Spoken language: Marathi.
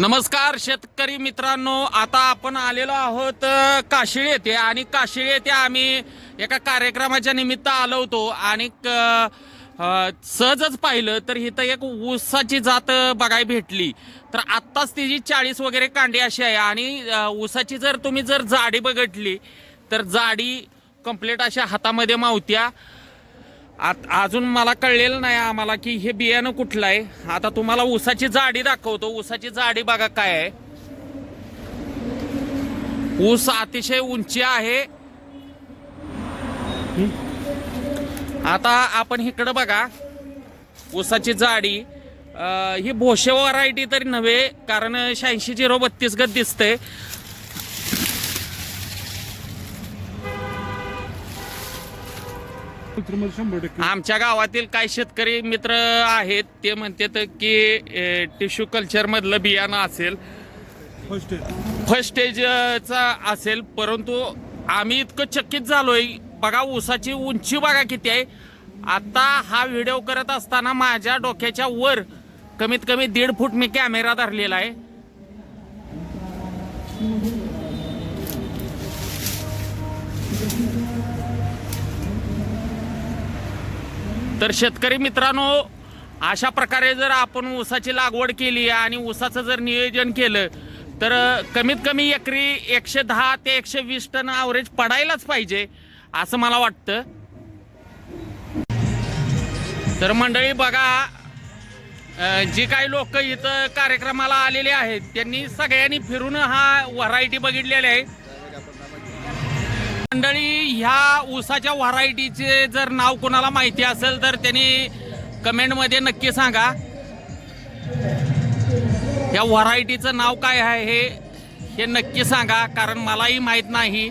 नमस्कार शेतकरी मित्रांनो आता आपण आलेलो आहोत काशीळ येथे. आणि काशीळ येथे आम्ही एका कार्यक्रमाच्या निमित्त आलो होतो. आणि क- सहजच पाहिलं तर इथं एक ऊसाची जात बघायला भेटली. तर आत्ताच तिची चाळीस वगैरे कांडी अशी आहे. आणि ऊसाची जर तुम्ही जर जाडी बघितली तर जाडी कंप्लीट अशा हातामध्ये मावत्या. आत अजून मला कळलेलं नाही आम्हाला की हे बियाणं कुठलं आहे. आता तुम्हाला ऊसाची जाडी दाखवतो. ऊसाची जाडी बघा काय आहे. ऊस अतिशय उंची आहे. आता आपण इकडं बघा. ऊसाची जाडी ही भोशे व्हरायटी तरी नव्हे कारण शहाऐंशी झिरो बत्तीस गत दिसते आमच्या गावातील काही शेतकरी मित्र आहेत ते म्हणतात की टिश्यू कल्चर मधलं बियाणं असेल. फर्स्ट स्टेजचा असेल परंतु आम्ही इतकं चकित झालोय. बघा ऊसाची उंची बघा किती आहे. आता हा व्हिडिओ करत असताना माझ्या डोक्याच्या वर कमीत कमी दीड फूट मी कॅमेरा धरलेला आहे. तर शेतकरी मित्रांनो अशा प्रकारे जर आपण ऊसाची लागवड केली आणि ऊसाचं जर नियोजन केलं तर कमीत कमी एकरी एकशे दहा ते एकशे वीस टन ॲव्हरेज पडायलाच पाहिजे असं मला वाटतं. तर मंडळी बघा जी काही लोक इथं कार्यक्रमाला आलेले आहेत त्यांनी सगळ्यांनी फिरून हा व्हरायटी बघितलेली आहे. मंडळी ह्या ऊसाच्या व्हरायटीचे जर नाव कोणाला माहिती असेल तर त्यांनी कमेंटमध्ये नक्की सांगा. या व्हरायटीचं नाव काय आहे हे हे नक्की सांगा कारण मलाही माहीत नाही.